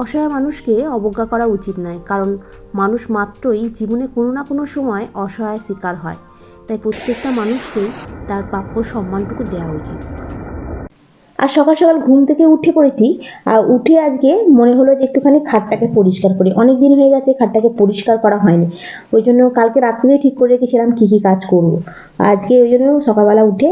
অসহায় মানুষকে অবজ্ঞা করা উচিত নয়, কারণ মানুষ মাত্রই জীবনে কোনো না কোনো সময় অসহায় শিকার হয়। তাই প্রত্যেকটা মানুষকেই তার প্রাপ্য সম্মানটুকু দেওয়া উচিত। আর সকাল সকাল ঘুম থেকে উঠে পড়েছি, আর উঠে আজকে মনে হলো যে একটুখানি খাটটাকে পরিষ্কার করি। অনেক দিন হয়ে গেছে খাটটাকে পরিষ্কার করা হয়নি। ওই জন্য কালকে রাত্রে ঠিক করে রেখেছিলাম কী কী কাজ করব। আজকে ওই জন্য সকালবেলা উঠে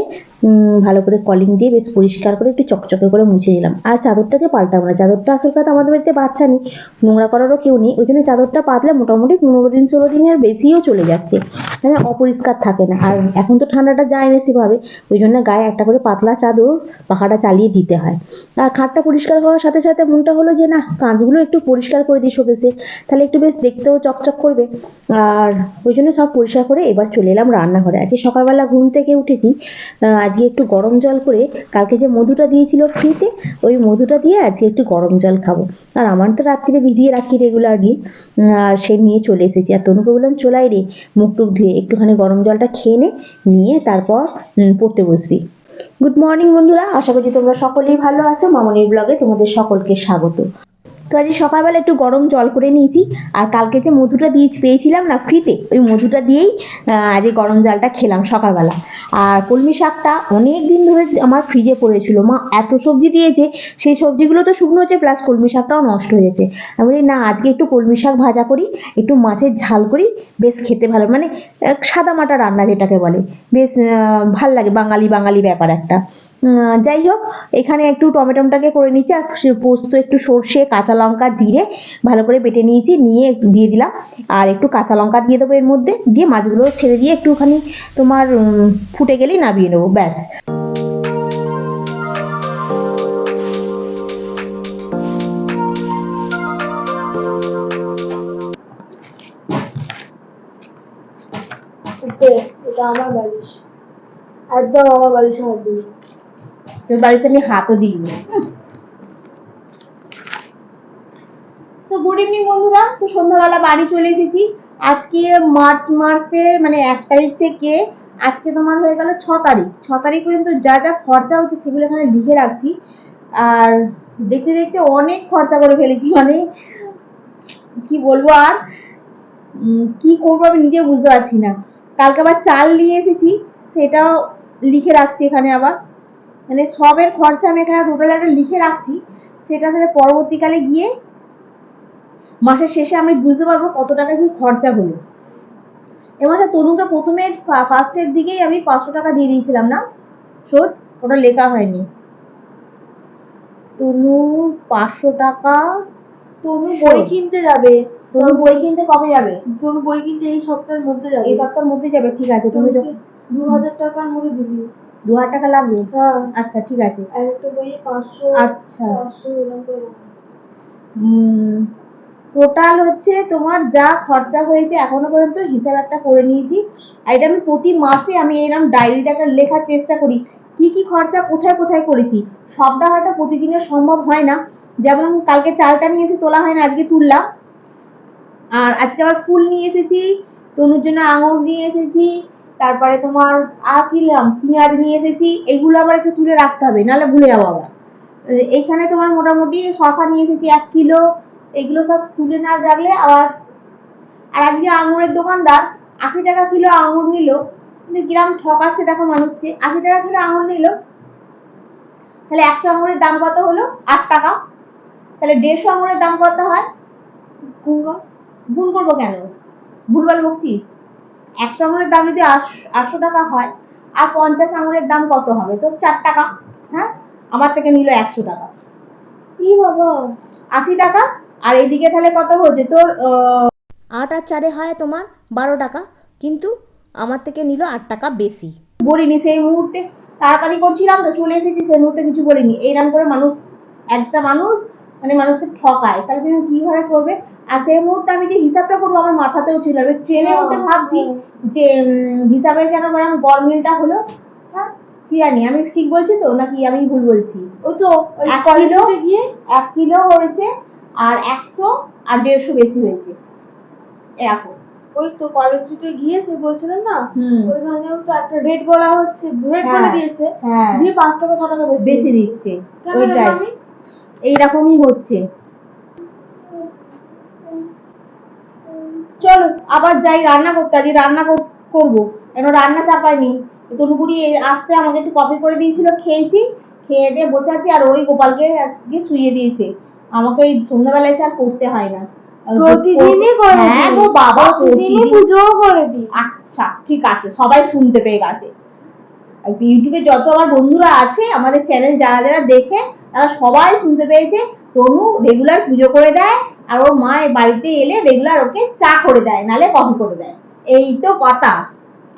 ভালো করে কলিং দিয়ে বেশ পরিষ্কার করে একটু চকচকে করে মুছে দিলাম আর চাদরটাকে পাল্টাবো না। চাদরটা আসল কথা আমাদের বাড়িতে বাচ্চা নেই নোংরা করারও কেউ নেই। ওই জন্য চাদরটা পাতলে মোটামুটি পনেরো দিন ষোলো দিনের বেশিও চলে যাচ্ছে। মানে অপরিষ্কার থাকে না। আর এখন তো ঠান্ডাটা যায় না সেভাবে। ওই জন্য গায়ে একটা করে পাতলা চাদর পাখাটা চালিয়ে দিতে হয়। আর খাটটা পরিষ্কার হওয়ার সাথে সাথে মনটা হলো যে না কাঁচগুলো একটু পরিষ্কার করে দিই শোকেসে। তাহলে একটু বেশ দেখতেও চকচক করবে। আর ওই জন্য সব পরিষ্কার করে এবার চলে এলাম রান্নাঘরে। আজকে সকালবেলা ঘুম থেকে উঠেছি। আহ, আজকে একটু গরম জল করে কালকে যে মধুটা দিয়েছিল ফ্রিতে, ওই মধুটা দিয়ে আজকে একটু গরম জল খাব। আর আমার তো রাত্রিরে ভিজিয়ে রাখি রেগুলারলি আর সে নিয়ে চলে এসেছি। আর তনুকে বললাম চলাই রে, মুখ টুক ধুয়ে একটুখানি গরম জলটা খেয়ে নে, নিয়ে তারপর পড়তে বসবি। গুড মর্নিং বন্ধুরা, আশা করছি তোমরা সকলেই ভালো আছো। মামনির ব্লগে তোমাদের সকলকে স্বাগত। তো আজকে সকালবেলা একটু গরম জল করে নিয়েছি আর কালকে যে মধুটা দিয়ে পেয়েছিলাম না ফ্রিতে ওই মধুটা দিয়েই আহ, আজকে গরম জলটা খেলাম সকালবেলা। আর কলমি শাকটা অনেক দিন ধরে আমার ফ্রিজে পড়েছিল। মা এত সবজি দিয়েছে সেই সবজিগুলো তো শুকনো হচ্ছে প্লাস কলমি শাকটাও নষ্ট হয়ে যাচ্ছে। আমি বলি না আজকে একটু কলমি শাক ভাজা করি একটু মাছের ঝাল করি বেশ খেতে ভালো। মানে আহ, সাদা মাটা রান্না যেটাকে বলে বেশ ভালো লাগে বাঙালি বাঙালি ব্যাপার একটা। যাই হোক এখানে একটু টমেটোটাকে করে নিচ্ছি আর পোস্ত একটু সর্ষে, কাঁচা লঙ্কা জিরে ভালো করে বেটে নিয়েছি, নিয়ে দিয়ে দিলাম। আর একটু কাঁচা লঙ্কা দিয়ে দেবো এর মধ্যে, দিয়ে মাছগুলো ছেড়ে দিয়ে একটুখানি তোমার ফুটে গেলেই নামিয়ে নেব, ব্যাস। আমার বালিশ। একদম আমার বালিশের মধ্যে। তোর বাড়িতে আমি হাতও দিইনি। তো গুড ইভিনিং বন্ধুরা, তো সন্ধ্যাবেলা বাড়ি চলে এসেছি। আজকে মার্চ মাসের মানে এক তারিখ থেকে আজকে তোমার হয়ে গেল ছ তারিখ। ছ তারিখ পর্যন্ত যা যা খরচা হচ্ছে সেগুলো এখানে লিখে রাখছি। আর দেখতে দেখতে অনেক খরচা করে ফেলেছি মানে কি বলব আর? কি করব আমি নিজে বুঝতে পারছি না। কালকে আবার চাল নিয়ে এসেছি, সেটাও লিখে রাখছি এখানে আবার। মানে সবের খরচা আমি এখানে টোটাল একটা লিখে রাখছি সেটা তাহলে পরবর্তীকালে গিয়ে মাসের শেষে আমি বুঝতে পারব কত টাকা কি খরচা হলো। এ মাসে তনুকে প্রথমে ফার্স্টের দিকেই আমি পাঁচশো টাকা দিয়ে দিয়েছিলাম না? শোধ ওটা লেখা হয়নি। তনু পাঁচশো টাকা তনু বই কিনতে যাবে। তনু বই কিনতে কবে যাবে? তনু বই কিনতে এই সপ্তাহের মধ্যে যাবে। এই সপ্তাহের মধ্যে যাবে ঠিক আছে তুমি দু হাজার টাকার মধ্যে দিবি। দু হাজার টাকা লাগবে? হ্যাঁ। আচ্ছা ঠিক আছে। আচ্ছা। টোটাল হচ্ছে তোমার যা খরচা হয়েছে এখনও পর্যন্ত হিসাব একটা করে নিয়েছি। আর এটা আমি প্রতি মাসে আমি এরকম ডায়েরিতে একটা লেখার চেষ্টা করি। কি কি খরচা কোথায় কোথায় করেছি? সবটা হয়তো প্রতিদিনের সম্ভব হয় না। যেমন কালকে চালটা নিয়ে এসে তোলা হয় না আজকে তুললাম। আর আজকে আবার ফুল নিয়ে এসেছি তনুর জন্য আঙুর নিয়ে এসেছি তারপরে তোমার আর কিনলাম পেঁয়াজ নিয়ে এসেছি, এগুলো আবার একটু তুলে রাখতে হবে, নাহলে ভুলে যাব আবার। এইখানে তোমার মোটামুটি শশা নিয়ে এসেছি, এক কিলো, এগুলো সব তুলে না রাখলে আবার, আর আজকে আঙুরের দোকানদার, আশি টাকা কিলো আঙুর নিল। কিন্তু কিরাম ঠকাচ্ছে দেখো মানুষকে, আশি টাকা কিলো আঙুর নিল। তাহলে একশো আঙুরের দাম কত হলো? আট টাকা। তাহলে দেড়শো আঙুরের দাম কত হয়। গুণ করব কেন? ভুলভাল বকছিস? একশো আঙুরের দাম যদি আটশো টাকা হয়, আর পঞ্চাশ আঙুরের দাম কত হবে? তোর চার টাকা হ্যাঁ? আমার থেকে নিল একশো টাকা। কি বাবা? আশি টাকা? আর এইদিকে তাহলে কত হচ্ছে? তোর আট আর চারে হয় তোমার বারো টাকা, কিন্তু আমার থেকে নিল আট টাকা বেশি। বলিনি সেই মুহূর্তে। তাড়াতাড়ি করছিলাম তো, চলে এসেছি সেই মুহূর্তে, কিছু বলিনি। এইরকম করে মানুষ, একটা মানুষ মানে মানুষকে ঠকায়। তাহলে তুমি কীভাবে করবে? আর সেই মুহূর্তে আমি যে হিসাবটা করব আমার মাথাতেও ছিল আমি ট্রেনে উঠে ভাবছি যে হিসাবের কেন বললাম গরমিলটা হলো হ্যাঁ কি জানি আমি ঠিক বলছি তো নাকি আমি ভুল বলছি? তো এক কিলো? গিয়ে? এক কিলো হয়েছে আর একশো আর দেড়শো বেশি হয়েছে। এরকম। ওই তো কলেজ স্ট্রিটে গিয়ে সে বলছিল না হুম। ওইখানে তো একটা রেট বলা হচ্ছে রেট বলে হ্যাঁ। দিয়েছে। হ্যাঁ। দিয়ে পাঁচ টাকা ছ টাকা বেশি দিচ্ছে। ওইটাই। এইরকমই হচ্ছে। আবার যাই রান্না করতে আজকে রান্না কর- করব। কেন রান্না চাপাইনি? তনুপুরি আসতে আমাকে একটু কফি করে দিয়েছিল খেয়েছি খেয়ে দিয়ে বসে আছি আর ওই গোপালকে আজকে শুয়ে দিয়েছে। আমাকে এই সন্ধ্যাবেলা এসে আর করতে হয় না। প্রতিদিনই করে হ্যাঁ গো বাবা প্রতিদিনই পুজোও করে দিই আচ্ছা ঠিক আছে সবাই শুনতে পেয়ে গেছে। ইউটিউবে যত আমার বন্ধুরা আছে আমাদের চ্যানেল যারা যারা দেখে তারা সবাই শুনতে পেয়েছে। তনু রেগুলার পুজো করে দেয় আর ওর মা বাড়িতে এলে রেগুলার ওকে চা করে দেয় নালে কফি করে দেয়। এই তো কথা।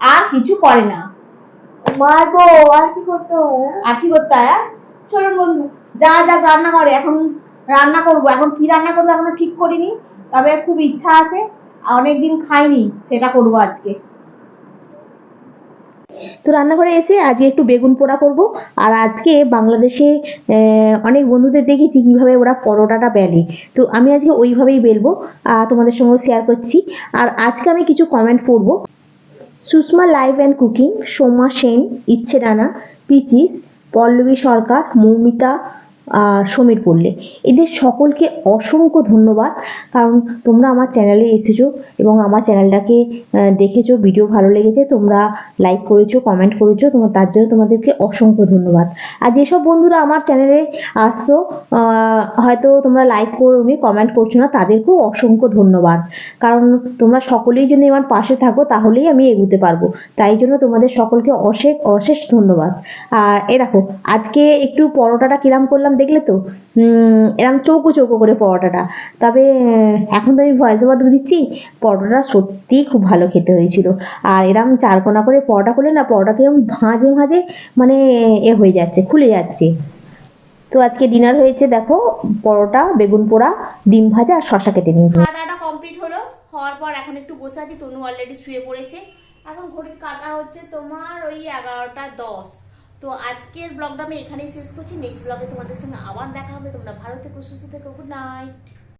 আর কিছু করে না। মা গো আর কি করতে হয় আর কি করতে হয় আর? চলুন বন্ধু যা যা রান্না করে এখন রান্না করব। এখন কি রান্না করব এখনও ঠিক করিনি তবে খুব ইচ্ছা আছে অনেকদিন খাইনি সেটা করব আজকে। তো রান্নাঘরে এসে আজকে একটু বেগুন পোড়া করব। আর আজকে বাংলাদেশে অনেক বন্ধুদের দেখেছি কীভাবে ওরা পরোটাটা বেলে তো আমি আজকে ওইভাবেই বেলবো আর তোমাদের সঙ্গে শেয়ার করছি। আর আজকে আমি কিছু কমেন্ট পড়ব। Sushma live and cooking Soma Sen, Ichhe Dana peaches, Pallavi সরকার, মৌমিতা সমীর পল্লে এদের সকলকে অসংখ্য ধন্যবাদ। কারণ তোমরা আমার চ্যানেলে এসেছ এবং আমার চ্যানেলটাকে দেখেছ ভিডিও ভালো লেগেছে, তোমরা লাইক করেছ কমেন্ট করেছ তোমার তার জন্য তোমাদেরকে অসংখ্য ধন্যবাদ। আর যেসব বন্ধুরা আমার চ্যানেলে আসছো হয়তো তোমরা লাইক করোনি কমেন্ট করছ না, তাদেরকেও অসংখ্য ধন্যবাদ। কারণ তোমরা সকলেই যদি আমার পাশে থাকো, তাহলেই আমি এগোতে পারব। তাই জন্য তোমাদের সকলকে অশেষ অশেষ ধন্যবাদ। আর এ দেখো, আজকে একটু পরোটাটা কিরাম করলাম দেখলে তো? এরম চৌকো চৌকো করে পরোটাটা। তবে, এখন তো আমি ভয়েস ওভার দিচ্ছি, পরোটাটা সত্যিই খুব ভালো খেতে হয়েছিল। আর এরম চারকোনা করে পরোটা করলে না, পরোটা কিরম ভাঁজে ভাঁজে মানে এ হয়ে যাচ্ছে, খুলে যাচ্ছে। তো আজকে ডিনার হয়েছে, দেখো, পরোটা, বেগুন পোড়া, ডিম ভাজা আর শশা কেটে নিয়েছি। খাওয়া কমপ্লিট হলো, হওয়ার পর এখন একটু বসে আছি, তনু অলরেডি শুয়ে পড়েছে। এখন ঘড়ির কাটা হচ্ছে তোমার ওই এগারোটা দশ। তো আজকের ব্লগটা আমি এখানেই শেষ করছি। নেক্সট ব্লগে তোমাদের সঙ্গে আবার দেখা হবে। তোমরা ভালো থেকো, সুস্থ থেকো গুড নাইট